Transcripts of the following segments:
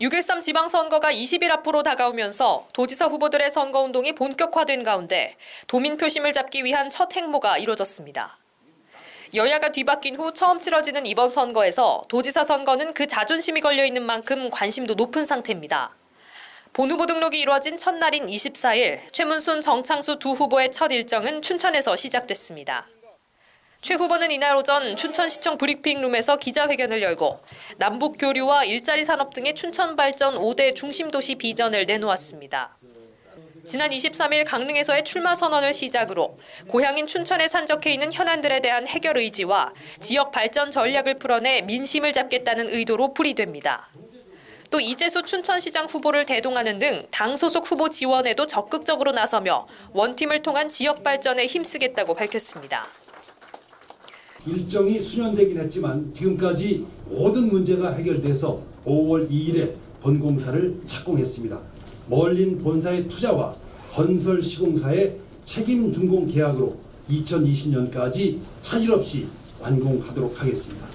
6.13 지방선거가 20일 앞으로 다가오면서 도지사 후보들의 선거운동이 본격화된 가운데 도민 표심을 잡기 위한 첫 행보가 이뤄졌습니다. 여야가 뒤바뀐 후 처음 치러지는 이번 선거에서 도지사 선거는 그 자존심이 걸려 있는 만큼 관심도 높은 상태입니다. 본 후보 등록이 이루어진 첫날인 24일 최문순, 정창수 두 후보의 첫 일정은 춘천에서 시작됐습니다. 최 후보는 이날 오전 춘천시청 브리핑룸에서 기자회견을 열고 남북 교류와 일자리 산업 등의 춘천 발전 5대 중심도시 비전을 내놓았습니다. 지난 23일 강릉에서의 출마 선언을 시작으로 고향인 춘천에 산적해 있는 현안들에 대한 해결 의지와 지역 발전 전략을 풀어내 민심을 잡겠다는 의도로 풀이됩니다. 또 이재수 춘천시장 후보를 대동하는 등 당 소속 후보 지원에도 적극적으로 나서며 원팀을 통한 지역 발전에 힘쓰겠다고 밝혔습니다. 일정이 수년되긴 했지만 지금까지 모든 문제가 해결돼서 5월 2일에 본공사를 착공했습니다. 멀린 본사의 투자와 건설 시공사의 책임 준공 계약으로 2020년까지 차질 없이 완공하도록 하겠습니다.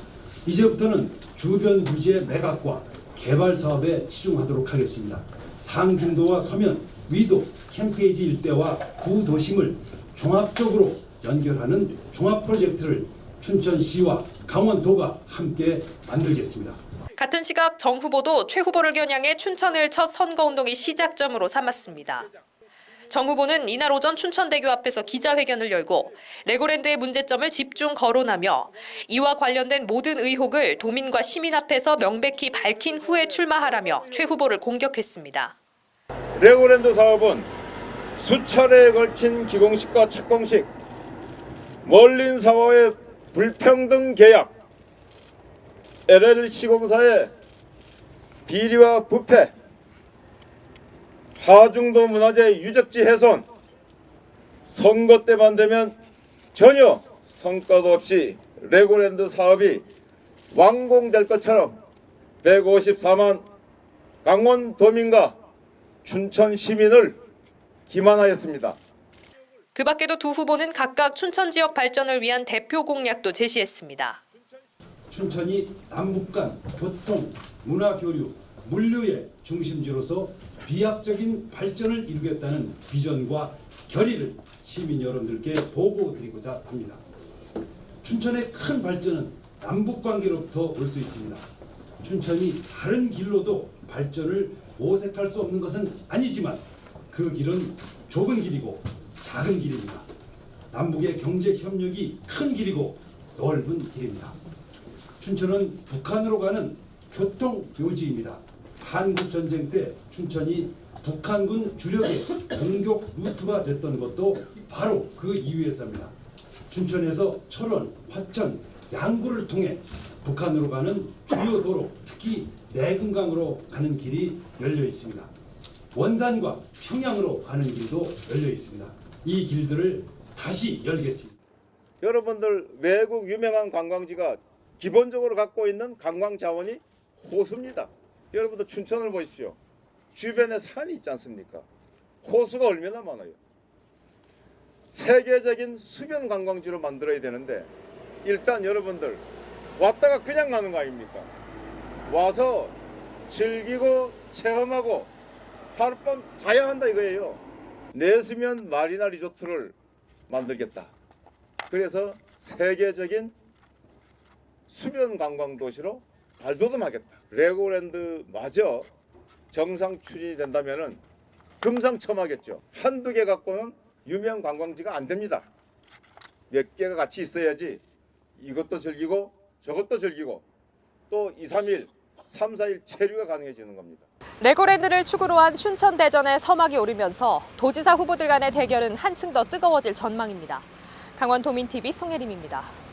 이제부터는 주변 부지의 매각과 개발 사업에 치중하도록 하겠습니다. 상중도와 서면, 위도, 캠페이지 일대와 구도심을 종합적으로 연결하는 종합 프로젝트를 춘천시와 강원도가 함께 만들겠습니다. 같은 시각 정 후보도 최 후보를 겨냥해 춘천을 첫 선거운동의 시작점으로 삼았습니다. 정 후보는 이날 오전 춘천대교 앞에서 기자회견을 열고 레고랜드의 문제점을 집중 거론하며 이와 관련된 모든 의혹을 도민과 시민 앞에서 명백히 밝힌 후에 출마하라며 최 후보를 공격했습니다. 레고랜드 사업은 수차례에 걸친 기공식과 착공식, 멀린 사와의 불평등 계약, LL 시공사의 비리와 부패, 하중도 문화재 유적지 훼손, 선거 때만 되면 전혀 성과도 없이 레고랜드 사업이 완공될 것처럼 154만 강원 도민과 춘천 시민을 기만하였습니다. 그 밖에도 두 후보는 각각 춘천 지역 발전을 위한 대표 공약도 제시했습니다. 춘천이 남북 간 교통, 문화 교류, 물류의 중심지로서 비약적인 발전을 이루겠다는 비전과 결의를 시민 여러분들께 보고 드리고자 합니다. 춘천의 큰 발전은 남북 관계로부터 올 수 있습니다. 춘천이 다른 길로도 발전을 모색할 수 없는 것은 아니지만 그 길은 좁은 길이고 작은 길입니다. 남북의 경제 협력이 큰 길이고 넓은 길입니다. 춘천은 북한으로 가는 교통 요지입니다. 한국 전쟁 때 춘천이 북한군 주력의 공격 루트가 됐던 것도 바로 그 이유에서입니다. 춘천에서 철원, 화천, 양구를 통해 북한으로 가는 주요 도로, 특히 내금강으로 가는 길이 열려 있습니다. 원산과 평양으로 가는 길도 열려 있습니다. 이 길들을 다시 열겠습니다. 여러분들 외국 유명한 관광지가 기본적으로 갖고 있는 관광 자원이 호수입니다. 여러분들 춘천을 보십시오. 주변에 산이 있지 않습니까? 호수가 얼마나 많아요. 세계적인 수변 관광지로 만들어야 되는데 일단 여러분들 왔다가 그냥 가는 거 아닙니까? 와서 즐기고 체험하고 하룻밤 자야 한다 이거예요. 내수면 마리나 리조트를 만들겠다. 그래서 세계적인 수변 관광 도시로 발돋움하겠다. 레고랜드 마저 정상 추진이 된다면은 금상첨화겠죠. 한두 개 갖고는 유명 관광지가 안 됩니다. 몇 개가 같이 있어야지 이것도 즐기고 저것도 즐기고 또 2, 3일, 3, 4일 체류가 가능해지는 겁니다. 레고랜드를 축으로 한 춘천 대전에 서막이 오르면서 도지사 후보들 간의 대결은 한층 더 뜨거워질 전망입니다. 강원도민TV 송혜림입니다.